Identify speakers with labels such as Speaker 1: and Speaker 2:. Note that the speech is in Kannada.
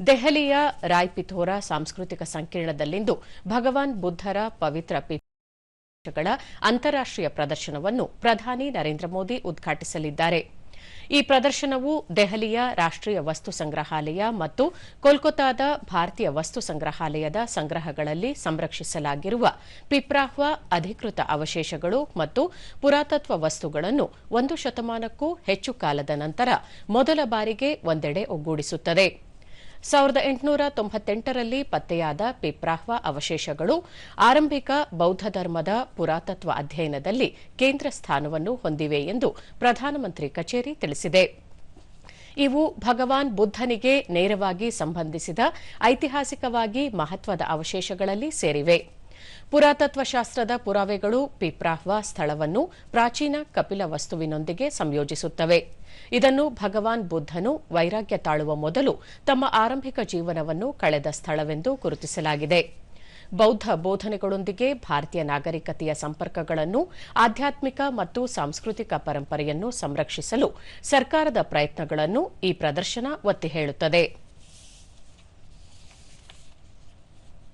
Speaker 1: ದೆಹಲಿಯ ರಾಯ್ಪಿಥೋರಾ ಸಾಂಸ್ಕೃತಿಕ ಸಂಕೀರ್ಣದಲ್ಲಿಂದು ಭಗವಾನ್ ಬುದ್ದರ ಪವಿತ್ರ ಪೀಠಗಳ ಅಂತಾರಾಷ್ಟೀಯ ಪ್ರದರ್ಶನವನ್ನು ಪ್ರಧಾನಿ ನರೇಂದ್ರ ಮೋದಿ ಉದ್ಘಾಟಿಸಲಿದ್ದಾರೆ. ಈ ಪ್ರದರ್ಶನವು ದೆಹಲಿಯ ರಾಷ್ಟೀಯ ವಸ್ತು ಸಂಗ್ರಹಾಲಯ ಮತ್ತು ಕೋಲ್ಕತ್ತಾದ ಭಾರತೀಯ ವಸ್ತು ಸಂಗ್ರಹಾಲಯದ ಸಂಗ್ರಹಗಳಲ್ಲಿ ಸಂರಕ್ಷಿಸಲಾಗಿರುವ ಪಿಪ್ರಾಹ್ವ ಅಧಿಕೃತ ಅವಶೇಷಗಳು ಮತ್ತು ಪುರಾತತ್ವ ವಸ್ತುಗಳನ್ನು ಒಂದು ಶತಮಾನಕ್ಕೂ ಹೆಚ್ಚು ಕಾಲದ ನಂತರ ಮೊದಲ ಬಾರಿಗೆ ಒಂದೆಡೆ ಒಗ್ಗೂಡಿಸುತ್ತದೆ. ಸಾವಿರದ ಎಂಟುನೂರ ತೊಂಬತ್ತೆಂಟರಲ್ಲಿ ಪತ್ತೆಯಾದ ಪಿಪ್ರಾಹ್ವ ಅವಶೇಷಗಳು ಆರಂಭಿಕ ಬೌದ್ಧ ಧರ್ಮದ ಪುರಾತತ್ವ ಅಧ್ಯಯನದಲ್ಲಿ ಕೇಂದ್ರ ಸ್ಥಾನವನ್ನು ಹೊಂದಿವೆ ಎಂದು ಪ್ರಧಾನಮಂತ್ರಿ ಕಚೇರಿ ತಿಳಿಸಿದೆ. ಇವು ಭಗವಾನ್ ಬುದ್ಧನಿಗೆ ನೇರವಾಗಿ ಸಂಬಂಧಿಸಿದ ಐತಿಹಾಸಿಕವಾಗಿ ಮಹತ್ವದ ಅವಶೇಷಗಳಲ್ಲಿ ಸೇರಿವೆ. ಪುರಾತತ್ವ ಶಾಸ್ತ್ರದ ಪುರಾವೆಗಳು ಪಿಪ್ರಾಹ್ವ ಸ್ಥಳವನ್ನು ಪ್ರಾಚೀನ ಕಪಿಲ ವಸ್ತುವಿನೊಂದಿಗೆ ಸಂಯೋಜಿಸುತ್ತವೆ. ಇದನ್ನು ಭಗವಾನ್ ಬುದ್ಧನು ವೈರಾಗ್ಯ ತಾಳುವ ಮೊದಲು ತಮ್ಮ ಆರಂಭಿಕ ಜೀವನವನ್ನು ಕಳೆದ ಸ್ಥಳವೆಂದು ಗುರುತಿಸಲಾಗಿದೆ. ಬೌದ್ಧ ಬೋಧನೆಗಳೊಂದಿಗೆ ಭಾರತೀಯ ನಾಗರಿಕತೆಯ ಸಂಪರ್ಕಗಳನ್ನು, ಆಧ್ಯಾತ್ಮಿಕ ಮತ್ತು ಸಾಂಸ್ಕೃತಿಕ ಪರಂಪರೆಯನ್ನು ಸಂರಕ್ಷಿಸಲು ಸರ್ಕಾರದ ಪ್ರಯತ್ನಗಳನ್ನು ಈ ಪ್ರದರ್ಶನ ಒತ್ತಿ ಹೇಳುತ್ತದೆ.